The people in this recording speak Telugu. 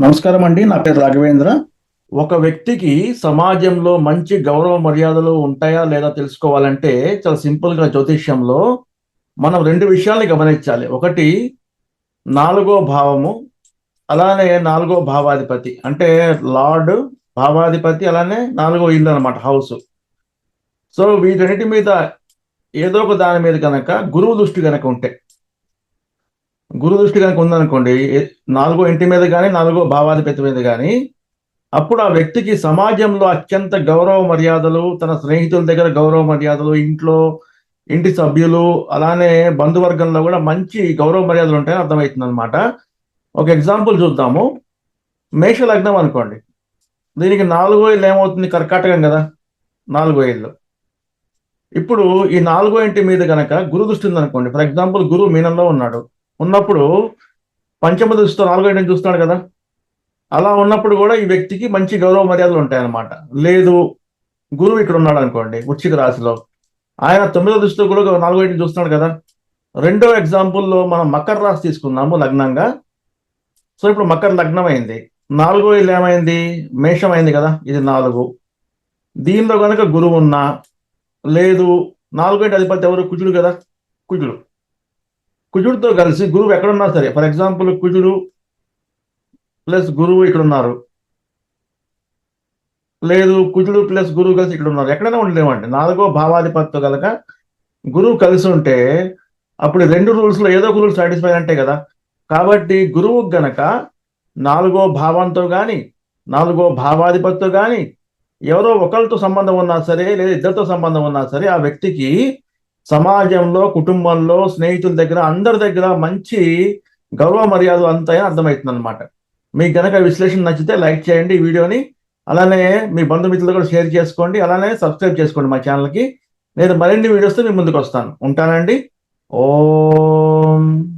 నమస్కారం అండి నా పేరు రాఘవేంద్ర. ఒక వ్యక్తికి సమాజంలో మంచి గౌరవ మర్యాదలు ఉంటాయా లేదా తెలుసుకోవాలంటే చాలా సింపుల్గా జ్యోతిష్యంలో మనం రెండు విషయాల్ని గమనించాలి. ఒకటి నాలుగో భావము అలానే నాలుగో భావాధిపతి. అంటే లార్డ్ భావాధిపతి అలానే నాలుగో ఇల్లు అనమాట హౌస్. సో వీటన్నిటి మీద ఏదో ఒక దాని మీద కనుక గురువు దృష్టి కనుక ఉంటే గురు దృష్టి కనుక ఉందనుకోండి నాలుగో ఇంటి మీద కానీ నాలుగో భావాధిపతి మీద కానీ అప్పుడు ఆ వ్యక్తికి సమాజంలో అత్యంత గౌరవ మర్యాదలు తన స్నేహితుల దగ్గర గౌరవ మర్యాదలు ఇంట్లో ఇంటి సభ్యులు అలానే బంధువర్గంలో కూడా మంచి గౌరవ మర్యాదలు ఉంటాయని అర్థమవుతుంది అనమాట ఒక ఎగ్జాంపుల్ చూద్దాము. మేష లగ్నం అనుకోండి. దీనికి నాలుగో ఇల్లు ఏమవుతుంది? కర్కాటకం కదా. నాలుగో ఇల్లు. ఇప్పుడు ఈ నాలుగో ఇంటి మీద కనుక గురు దృష్టి ఉందనుకోండి. ఫర్ ఎగ్జాంపుల్ గురువు మీనంలో ఉన్నాడు. ఉన్నప్పుడు పంచమ దృష్టితో నాలుగో ఇంటిని చూస్తున్నాడు కదా? అలా ఉన్నప్పుడు కూడా ఈ వ్యక్తికి మంచి గౌరవ మర్యాదలు ఉంటాయన్నమాట. లేదు గురువు ఇక్కడ ఉన్నాడు అనుకోండి వృచ్చిక రాశిలో. ఆయన తొమ్మిదో దృష్టితో కూడా నాలుగో ఇంటిని చూస్తున్నాడు కదా? రెండో ఎగ్జాంపుల్లో మనం మకర రాశి తీసుకున్నాము లగ్నంగా. సో ఇప్పుడు మకర లగ్నం అయింది నాలుగో ఇల్లు ఏమైంది? మేషం అయింది కదా ఇది నాలుగు. దీనిలో కనుక గురువు ఉన్నా లేదు నాలుగో ఇంటి అధిపతి ఎవరు? కుజుడు కదా? కుజుడు. కుజుడితో కలిసి గురువు ఎక్కడున్నా సరే ఫర్ ఎగ్జాంపుల్ కుజుడు ప్లస్ గురువు ఇక్కడ ఉన్నారు లేదు కుజుడు ప్లస్ గురువు కలిసి ఇక్కడ ఉన్నారు ఎక్కడైనా ఉండలేమండి. నాలుగో భావాధిపతితో కనుక గురువు కలిసి ఉంటే అప్పుడు రెండు రూల్స్లో ఏదో ఒక రూల్ సాటిస్ఫై అంటే కదా. కాబట్టి గురువు గనక నాలుగో భావంతో కానీ నాలుగో భావాధిపతితో కానీ ఎవరో ఒకరితో సంబంధం ఉన్నా సరే లేదా ఇద్దరితో సంబంధం ఉన్నా సరే ఆ వ్యక్తికి సమాజంలో కుటుంబంలో స్నేహితుల దగ్గర అందరి దగ్గర మంచి గౌరవ మర్యాద అంతైనా అర్థమవుతుంది అనమాట మీకు గనక విశ్లేషణ నచ్చితే లైక్ చేయండి ఈ వీడియోని. అలానే మీ బంధుమిత్రులు కూడా షేర్ చేసుకోండి. అలానే సబ్స్క్రైబ్ చేసుకోండి మా ఛానల్కి. నేను మరిన్ని వీడియోస్తో మీ ముందుకు వస్తాను. ఉంటానండి. ఓం.